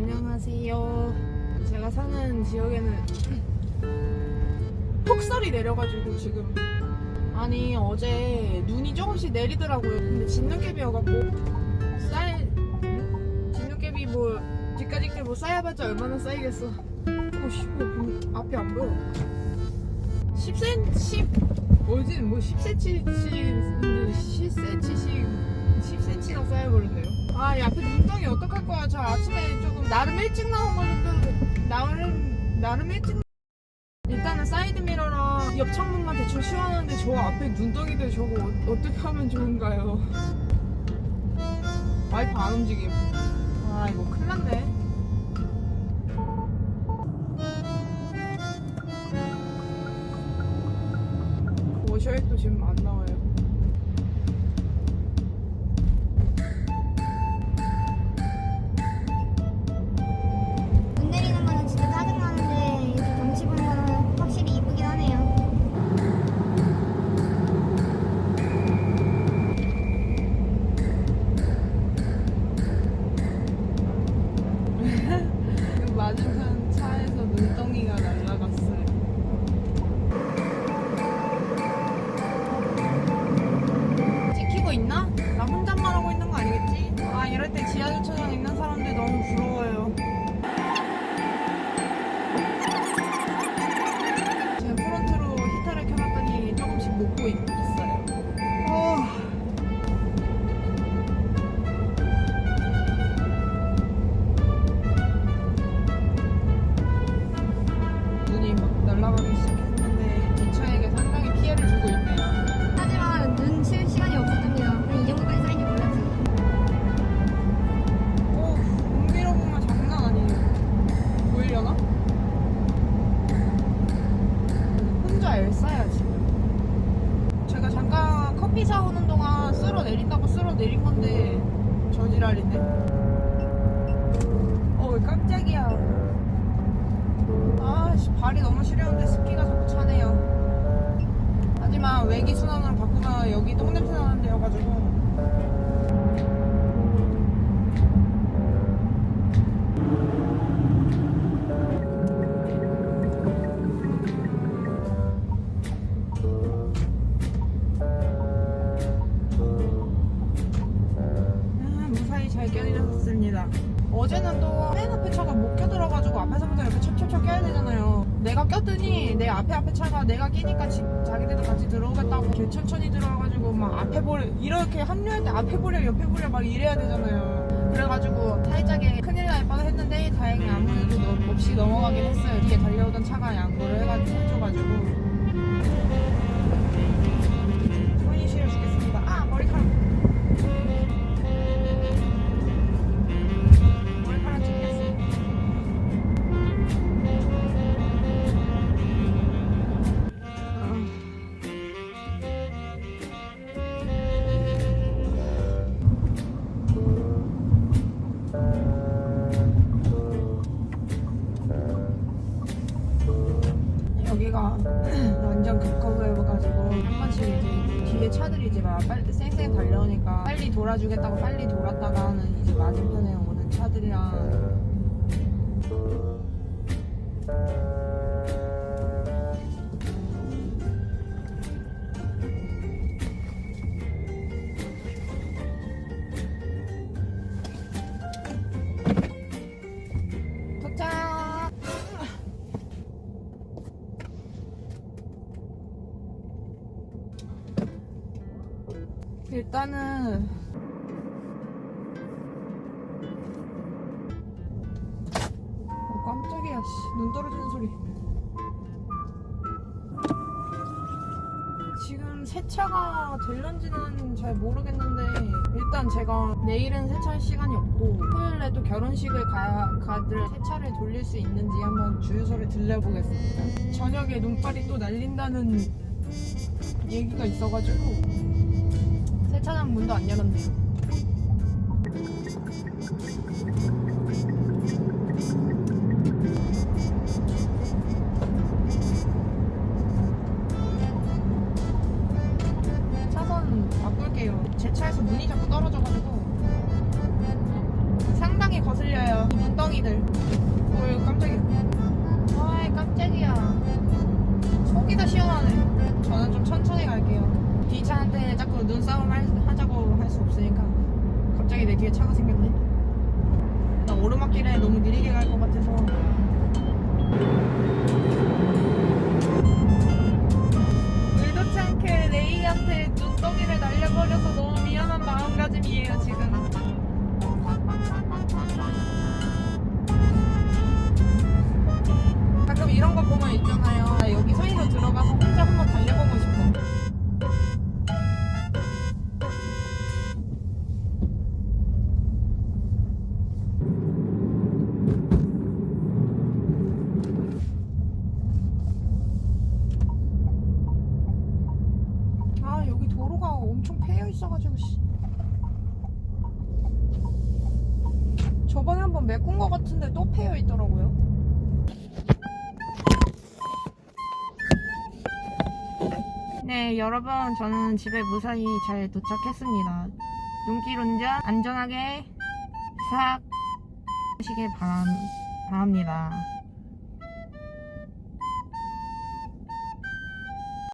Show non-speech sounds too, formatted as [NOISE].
안녕하세요. 제가 사는 지역에는 [CLEARS THROAT] 폭설이 내려가지고 지금 아니 어제 눈이 조금씩 내리더라고요. 근데 진눈깨비여갖고 응? 진눈깨비 뭐 뒤까지 뭐 쌓여봤자 얼마나 쌓이겠어. 오씨 뭐 앞이 안 보여. 10cm 10 뭐지 뭐 10cm씩 10cm씩 10cm나 쌓여버렸네요. 아, 이 앞에 눈덩이 어떡할 거야. 저 아침에 조금 나름 일찍 나온 거니까 나름 나름 일찍 일단은 사이드 미러랑 옆 창문만 대충 씌워놨는데 저 앞에 눈덩이들 저거 어, 어떻게 하면 좋은가요? 와이프 안 움직임. 아 이거 큰일 났네. 사오는 동안 쓸어 내린다고 쓸어 내린 건데 저지랄이네. 어, 왜 깜짝이야. 아씨 발이 너무 시려운데 습기가 자꾸 차네요. 하지만 외기 순환으로 바꾸면 여기 똥냄새 나는 데여가지고 앞에서부터 이렇게 척척척 껴야 되잖아요. 내가 꼈더니 내 앞에 앞에 차가 내가 끼니까 지, 자기들도 같이 들어오겠다고 이렇게 천천히 들어와가지고 막 앞에 보려 이렇게 합류할 때 앞에 보려 옆에 보려 막 이래야 되잖아요. 그래가지고 살짝에 큰일 날 뻔했는데 다행히 아무 일도 넘- 없이 넘어가긴 했어요. 뒤에 달려오던 차가 양보를 해가지고 해줘가지고 여기가 [CLEARS THROAT] 완전 급커브여가지고 한 번씩 이제 뒤에 차들이 이제 막 빨리 쌩쌩 달려오니까 빨리 돌아주겠다고 빨리 돌았다가는 이제 맞은편에 오는 차들이랑 일단은 어, 깜짝이야 씨. 눈 떨어지는 소리. 지금 세차가 될런지는 잘 모르겠는데 일단 제가 내일은 세차할 시간이 없고 토요일에 또 결혼식을 가, 가들 세차를 돌릴 수 있는지 한번 주유소를 들려보겠습니다. 저녁에 눈발이 또 날린다는 얘기가 있어가지고 세차장 문도 안 열었네요. 또 눈싸움 할- 하자고 할 수 없으니까 갑자기 내 뒤에 차가 생겼네. 나 오르막길에 너무 느리게 갈 것 같아서 의도치 않게 레이한테 눈덩이를 날려버려서 너무 미안한 마음가짐이에요 지금. 가끔 이런 거 보면 있잖아요. 아 여기 도로가 엄청 패여 있어가지고 씨. 저번에 한번 메꾼 거 같은데 또 패여 있더라고요. 네, 여러분, 저는 집에 무사히 잘 도착했습니다. 눈길 운전 안전하게 싹 하시길 바랍니다.